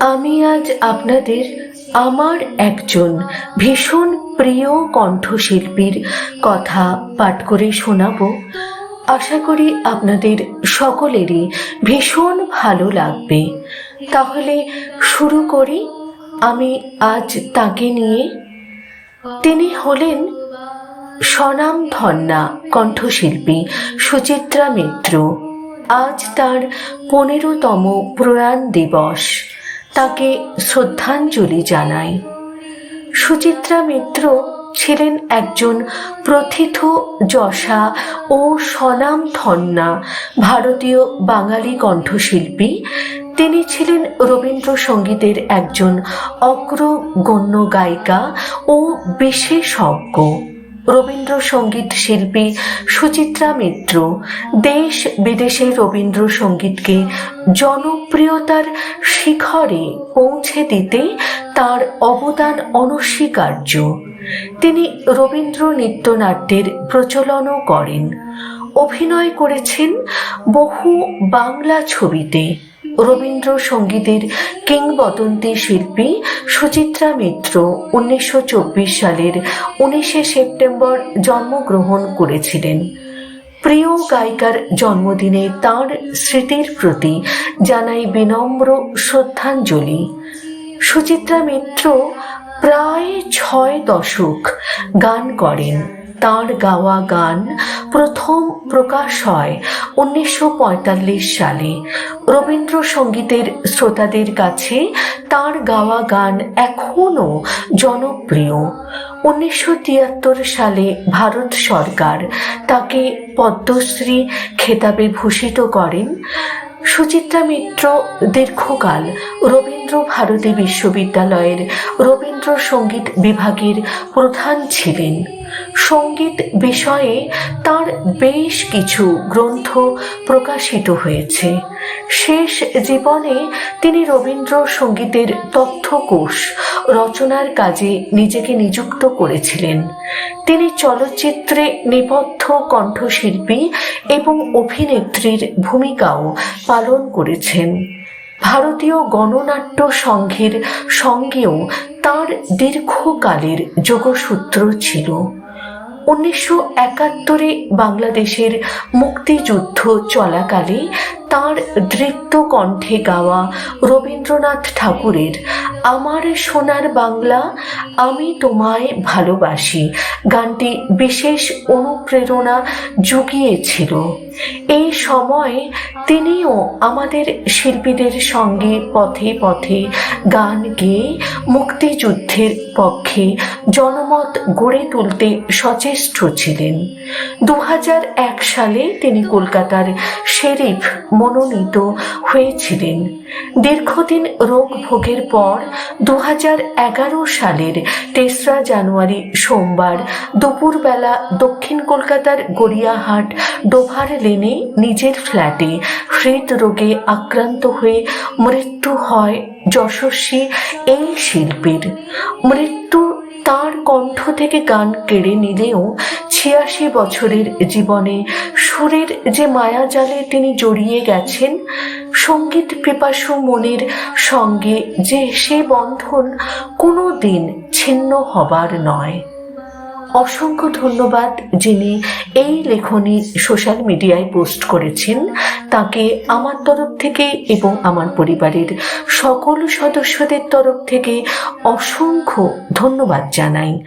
আমি আজ আপনাদের আমার একজন ভীষণ প্রিয় কণ্ঠশিল্পীর কথা পাঠ করে শোনাব। আশা করি আপনাদের সকলেরই ভীষণ ভালো লাগবে। তাহলে শুরু করি। আমি আজ তাকে নিয়ে। তিনি হলেন স্বনাম ধন্যা কণ্ঠশিল্পী সুচিত্রা মিত্র। আজ তার পনেরোতম প্রয়াণ দিবস। তাকে শ্রদ্ধাঞ্জলি জানাই। সুচিত্রা মিত্র ছিলেন একজন প্রথিত যশা ও স্বনাম ধন্যা ভারতীয় বাঙালি কণ্ঠশিল্পী। তিনি ছিলেন রবীন্দ্রসঙ্গীতের একজন অগ্রগণ্য গায়িকা ও বিশেষজ্ঞ। রবীন্দ্রসঙ্গীত শিল্পী সুচিত্রা মিত্র। দেশ বিদেশে রবীন্দ্রসঙ্গীতকে জনপ্রিয়তার শিখরে পৌঁছে দিতে তার অবদান অনস্বীকার্য। তিনি রবীন্দ্র নৃত্যনাট্যের প্রচলনও করেন। অভিনয় করেছেন বহু বাংলা ছবিতে। রবীন্দ্রসঙ্গীতের কিংবদন্তি শিল্পী সুচিত্রা মিত্র উনিশশো চব্বিশ সালের উনিশে সেপ্টেম্বর জন্মগ্রহণ করেছিলেন। প্রিয় গায়িকার জন্মদিনে তার স্মৃতির প্রতি জানাই বিনম্র শ্রদ্ধাঞ্জলি। সুচিত্রা মিত্র প্রায় ছয় দশক গান করেন। তার গাওয়া গান প্রথম প্রকাশ হয় উনিশশো পঁয়তাল্লিশ সালে। রবীন্দ্রসঙ্গীতের শ্রোতাদের কাছে তার গাওয়া গান এখনও জনপ্রিয়। উনিশশো তিয়াত্তর সালে ভারত সরকার তাকে পদ্মশ্রী খেতাবে ভূষিত করেন। সুচিত্রা মিত্র দীর্ঘকাল রবীন্দ্র ভারতী বিশ্ববিদ্যালয়ের রবীন্দ্রসঙ্গীত বিভাগের প্রধান ছিলেন। সংগীত বিষয়ে তার বেশ কিছু গ্রন্থ প্রকাশিত হয়েছে। শেষ জীবনে তিনি রবীন্দ্রসঙ্গীতের তথ্যকোষ রচনার কাজে নিজেকে নিযুক্ত করেছিলেন। তিনি চলচ্চিত্রে নিবদ্ধ কণ্ঠশিল্পী এবং অভিনেত্রীর ভূমিকাও পালন করেছেন। ভারতীয় গণনাট্য সংঘের সঙ্গেও তার দীর্ঘকালের যোগসূত্র ছিল। উনিশশো একাত্তরে বাংলাদেশের মুক্তিযুদ্ধ চলাকালে তার দৃপ্ত কণ্ঠে গাওয়া রবীন্দ্রনাথ ঠাকুরের আমার সোনার বাংলা আমি তোমায় ভালোবাসি। গানটি বিশেষ অনুপ্রেরণা জুগিয়েছিল। এই সময়ে তিনিও আমাদের শিল্পীদের সঙ্গে পথে পথে গান গেয়ে মুক্তিযুদ্ধের পক্ষে জনমত গড়ে তুলতে সচেষ্ট ছিলেন। দু হাজার এক সালে তিনি কলকাতার শেরিফ মনোনীত হয়েছিলেন। দীর্ঘদিন রোগ ভোগের পর দু হাজার এগারো সালের তেসরা জানুয়ারি সোমবার দুপুরবেলা দক্ষিণ কলকাতার গড়িয়াহাট ডোভার লেনে নিজের ফ্ল্যাটে হৃদরোগে আক্রান্ত হয়ে মৃত্যু হয় যশস্বী এই শিল্পীর। মৃত্যু তার কণ্ঠ থেকে গান কেড়ে নিলেও ছিয়াশি বছরের জীবনে সুরের যে মায়াজালে তিনি জড়িয়ে গেছেন, সংগীত পিপাসু মনের সঙ্গে যে সে বন্ধন কোনো দিন ছিন্ন হবার নয়। অসংখ্য ধন্যবাদ যিনি এই লেখনী সোশ্যাল মিডিয়ায় পোস্ট করেছেন। তাকে আমার তরফ থেকে এবং আমার পরিবারের সকল সদস্যদের তরফ থেকে অসংখ্য ধন্যবাদ জানাই।